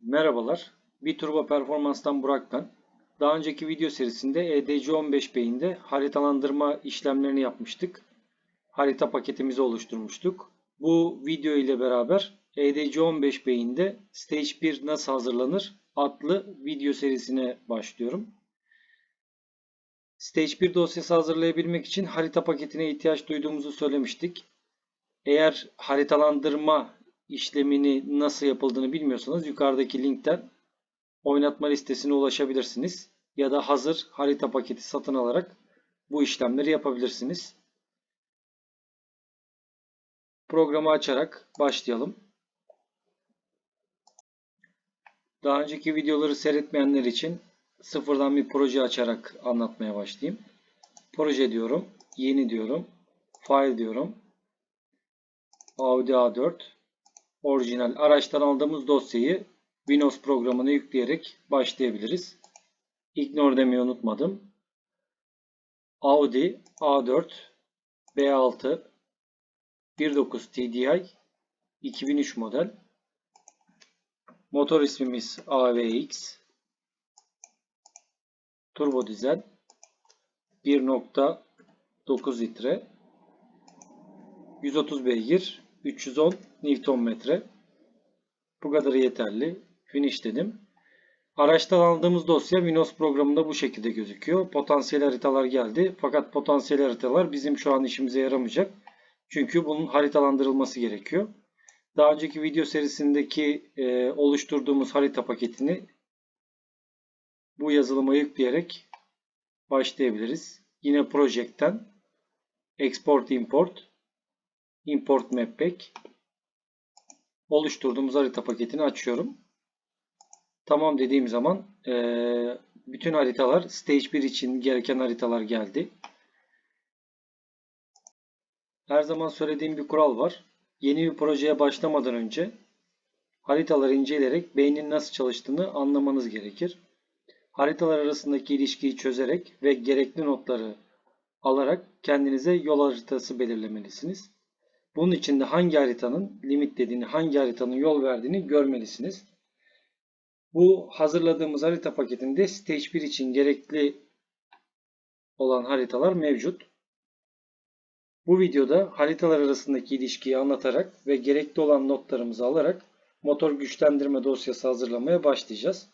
Merhabalar, bir turbo performanstan Burak ben. Daha önceki video serisinde E EDC15 beyinde haritalandırma işlemlerini yapmıştık. Harita paketimizi oluşturmuştuk. Bu video ile beraber E EDC15 beyinde Stage 1 nasıl hazırlanır adlı video serisine başlıyorum. Stage 1 dosyası hazırlayabilmek için harita paketine ihtiyaç duyduğumuzu söylemiştik. Eğer haritalandırma işlemini nasıl yapıldığını bilmiyorsanız yukarıdaki linkten oynatma listesine ulaşabilirsiniz. Ya da hazır harita paketi satın alarak bu işlemleri yapabilirsiniz. Programı açarak başlayalım. Daha önceki videoları seyretmeyenler için sıfırdan bir proje açarak anlatmaya başlayayım. Proje diyorum, yeni diyorum, file diyorum, Audi A4, orijinal araçtan aldığımız dosyayı Windows programına yükleyerek başlayabiliriz. Ignore demeyi unutmadım. Audi A4 B6 1.9 TDI 2003 model. Motor ismimiz AVX. Turbo dizel 1.9 litre 130 beygir 310 Nm. Bu kadar yeterli. Finish dedim. Araçtan aldığımız dosya Windows programında bu şekilde gözüküyor. Potansiyel haritalar geldi. Fakat potansiyel haritalar bizim şu an işimize yaramayacak. Çünkü bunun haritalandırılması gerekiyor. Daha önceki video serisindeki e, oluşturduğumuz harita paketini bu yazılıma yükleyerek başlayabiliriz. Yine Project'ten Export Import Import Map Pack oluşturduğumuz harita paketini açıyorum. Tamam dediğim zaman e, bütün haritalar Stage 1 için gereken haritalar geldi. Her zaman söylediğim bir kural var. Yeni bir projeye başlamadan önce haritaları inceleyerek beynin nasıl çalıştığını anlamanız gerekir. Haritalar arasındaki ilişkiyi çözerek ve gerekli notları alarak kendinize yol haritası belirlemelisiniz. Bunun için de hangi haritanın limitlediğini, hangi haritanın yol verdiğini görmelisiniz. Bu hazırladığımız harita paketinde Stage 1 için gerekli olan haritalar mevcut. Bu videoda haritalar arasındaki ilişkiyi anlatarak ve gerekli olan notlarımızı alarak motor güçlendirme dosyası hazırlamaya başlayacağız.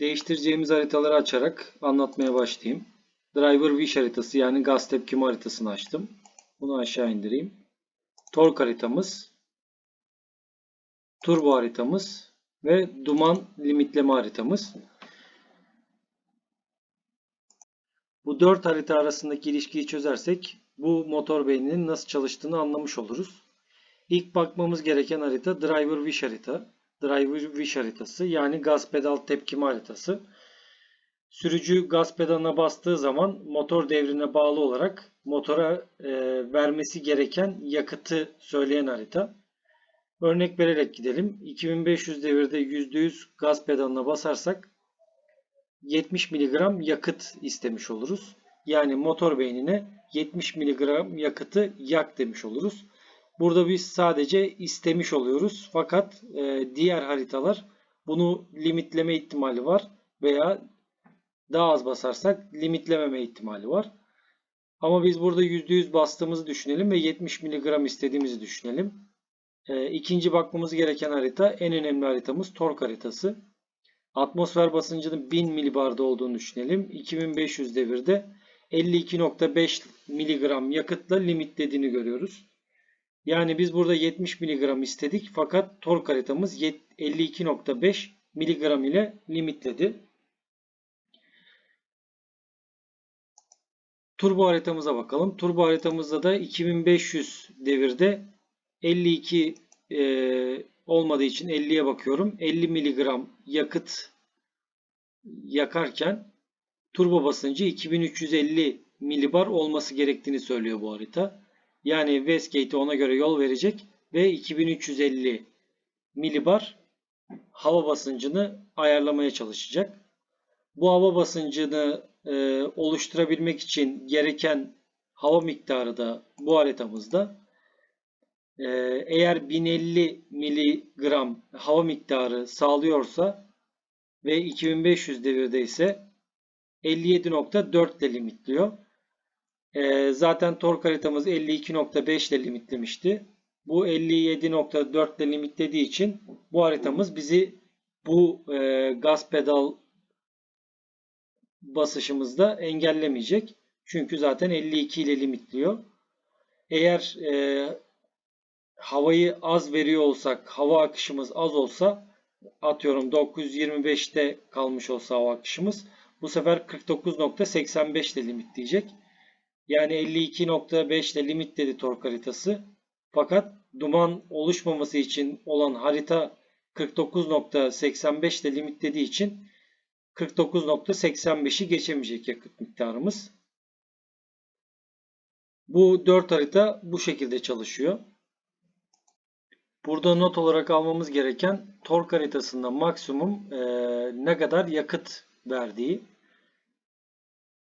Değiştireceğimiz haritaları açarak anlatmaya başlayayım. Driver Wish haritası yani gaz tepkimi haritasını açtım. Bunu aşağı indireyim. Tork haritamız, turbo haritamız ve duman limitleme haritamız. Bu dört harita arasındaki ilişkiyi çözersek bu motor beyninin nasıl çalıştığını anlamış oluruz. İlk bakmamız gereken harita Driver Wish harita. Driver Wish haritası yani gaz pedal tepkimi haritası. Sürücü gaz pedalına bastığı zaman motor devrine bağlı olarak motora e, vermesi gereken yakıtı söyleyen harita. Örnek vererek gidelim. 2500 devirde %100 gaz pedalına basarsak 70 mg yakıt istemiş oluruz. Yani motor beynine 70 mg yakıtı yak demiş oluruz. Burada biz sadece istemiş oluyoruz. Fakat e, diğer haritalar bunu limitleme ihtimali var veya daha az basarsak limitlememe ihtimali var. Ama biz burada %100 bastığımızı düşünelim ve 70 mg istediğimizi düşünelim. E, ikinci bakmamız gereken harita en önemli haritamız tork haritası. Atmosfer basıncının 1000 milibarda olduğunu düşünelim. 2500 devirde 52.5 mg yakıtla limitlediğini görüyoruz. Yani biz burada 70 mg istedik fakat tork haritamız 52.5 mg ile limitledi. Turbo haritamıza bakalım. Turbo haritamızda da 2500 devirde 52 e, olmadığı için 50'ye bakıyorum. 50 mg yakıt yakarken turbo basıncı 2350 milibar olması gerektiğini söylüyor bu harita. Yani Westgate ona göre yol verecek ve 2350 milibar hava basıncını ayarlamaya çalışacak. Bu hava basıncını e, oluşturabilmek için gereken hava miktarı da bu haritamızda Ee, eğer 1050 miligram hava miktarı sağlıyorsa ve 2500 devirde ise 57.4 ile limitliyor. Ee, zaten tork haritamız 52.5 ile limitlemişti. Bu 57.4 ile limitlediği için bu haritamız bizi bu e, gaz pedal basışımızda engellemeyecek. Çünkü zaten 52 ile limitliyor. Eğer e, havayı az veriyor olsak, hava akışımız az olsa atıyorum 925'te kalmış olsa hava akışımız bu sefer 49.85 ile limitleyecek. Yani 52.5 ile limitledi tork haritası. Fakat duman oluşmaması için olan harita 49.85 ile limitlediği için 49.85'i geçemeyecek yakıt miktarımız. Bu 4 harita bu şekilde çalışıyor. Burada not olarak almamız gereken tork haritasında maksimum e, ne kadar yakıt verdiği.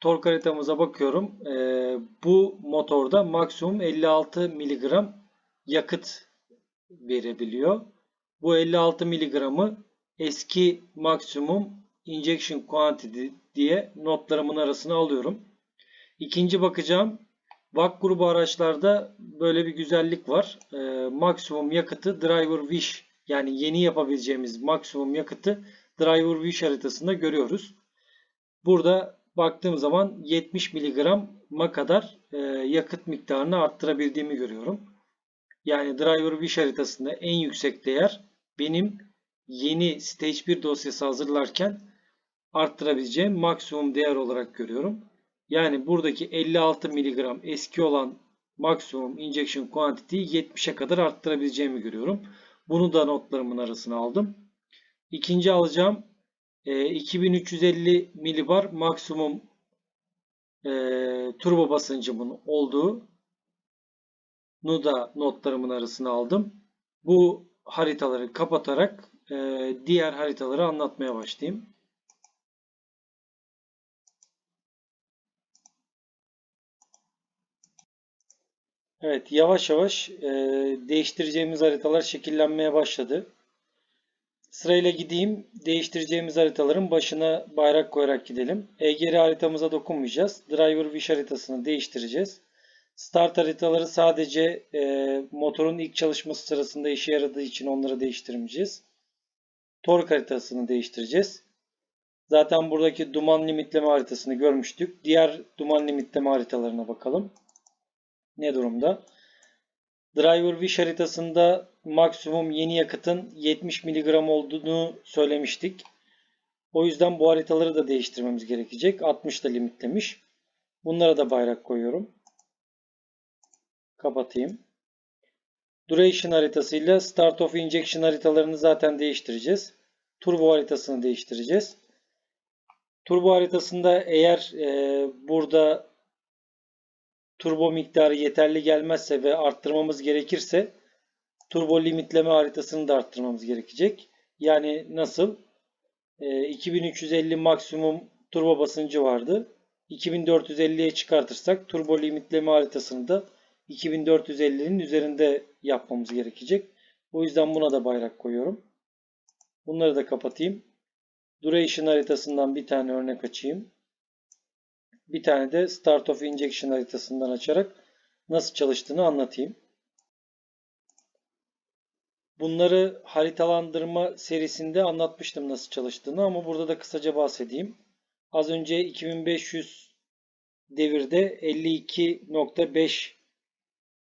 Tork haritamıza bakıyorum. E, bu motorda maksimum 56 mg yakıt verebiliyor. Bu 56 mg'ı eski maksimum injection quantity diye notlarımın arasına alıyorum. İkinci bakacağım VAK grubu araçlarda böyle bir güzellik var. E, maksimum yakıtı driver wish yani yeni yapabileceğimiz maksimum yakıtı driver wish haritasında görüyoruz. Burada baktığım zaman 70 mg'a kadar e, yakıt miktarını arttırabildiğimi görüyorum. Yani driver wish haritasında en yüksek değer benim yeni stage 1 dosyası hazırlarken arttırabileceğim maksimum değer olarak görüyorum. Yani buradaki 56 mg eski olan maksimum injection quantity'yi 70'e kadar arttırabileceğimi görüyorum. Bunu da notlarımın arasına aldım. İkinci alacağım e, 2350 milibar maksimum e, turbo basıncımın olduğu nu da notlarımın arasına aldım. Bu haritaları kapatarak e, diğer haritaları anlatmaya başlayayım. Evet yavaş yavaş e, değiştireceğimiz haritalar şekillenmeye başladı. Sırayla gideyim. Değiştireceğimiz haritaların başına bayrak koyarak gidelim. EGR haritamıza dokunmayacağız. Driver Wish haritasını değiştireceğiz. Start haritaları sadece e, motorun ilk çalışması sırasında işe yaradığı için onları değiştirmeyeceğiz. Tork haritasını değiştireceğiz. Zaten buradaki duman limitleme haritasını görmüştük. Diğer duman limitleme haritalarına bakalım ne durumda? Driver Wish haritasında maksimum yeni yakıtın 70 mg olduğunu söylemiştik. O yüzden bu haritaları da değiştirmemiz gerekecek. 60 da limitlemiş. Bunlara da bayrak koyuyorum. Kapatayım. Duration haritasıyla Start of Injection haritalarını zaten değiştireceğiz. Turbo haritasını değiştireceğiz. Turbo haritasında eğer e, burada turbo miktarı yeterli gelmezse ve arttırmamız gerekirse turbo limitleme haritasını da arttırmamız gerekecek. Yani nasıl? E, 2350 maksimum turbo basıncı vardı. 2450'ye çıkartırsak turbo limitleme haritasını da 2450'nin üzerinde yapmamız gerekecek. O yüzden buna da bayrak koyuyorum. Bunları da kapatayım. Duration haritasından bir tane örnek açayım. Bir tane de Start of Injection haritasından açarak nasıl çalıştığını anlatayım. Bunları haritalandırma serisinde anlatmıştım nasıl çalıştığını ama burada da kısaca bahsedeyim. Az önce 2500 devirde 52.5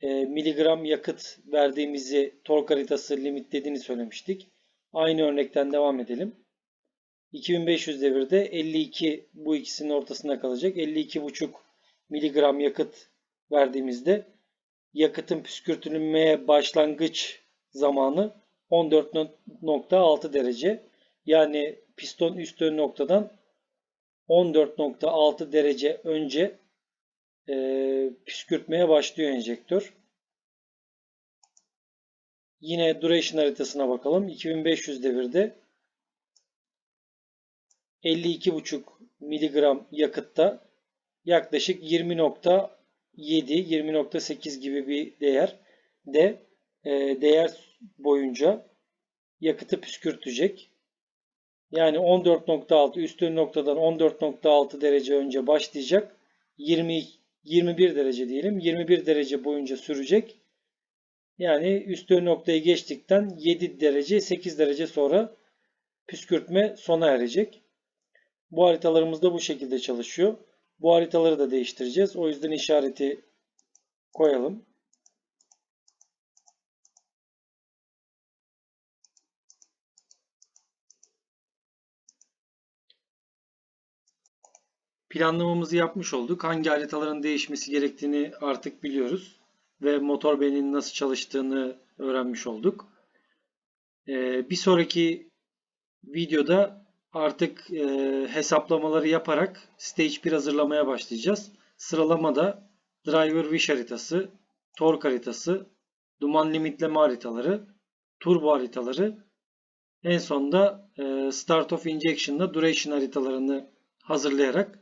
e, miligram yakıt verdiğimizi tork haritası limitlediğini söylemiştik. Aynı örnekten devam edelim. 2500 devirde 52 bu ikisinin ortasında kalacak. 52,5 miligram yakıt verdiğimizde yakıtın püskürtülmeye başlangıç zamanı 14.6 derece. Yani piston üst ön noktadan 14.6 derece önce e, püskürtmeye başlıyor enjektör. Yine duration haritasına bakalım. 2500 devirde 52,5 miligram yakıtta yaklaşık 20.7 20.8 gibi bir değer de e, değer boyunca yakıtı püskürtecek. Yani 14.6 üstün noktadan 14.6 derece önce başlayacak. 20 21 derece diyelim. 21 derece boyunca sürecek. Yani üstün noktayı geçtikten 7 derece 8 derece sonra püskürtme sona erecek. Bu haritalarımız da bu şekilde çalışıyor. Bu haritaları da değiştireceğiz. O yüzden işareti koyalım. Planlamamızı yapmış olduk. Hangi haritaların değişmesi gerektiğini artık biliyoruz. Ve motor beyninin nasıl çalıştığını öğrenmiş olduk. Ee, bir sonraki videoda artık e, hesaplamaları yaparak Stage 1 hazırlamaya başlayacağız. Sıralamada Driver Wish haritası, Torque haritası, duman limitleme haritaları, turbo haritaları, en sonunda e, Start of Injection'da Duration haritalarını hazırlayarak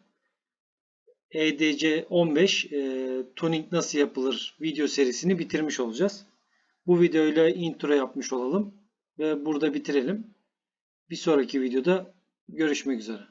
EDC 15 e, tuning nasıl yapılır video serisini bitirmiş olacağız. Bu videoyla intro yapmış olalım ve burada bitirelim. Bir sonraki videoda görüşmek üzere.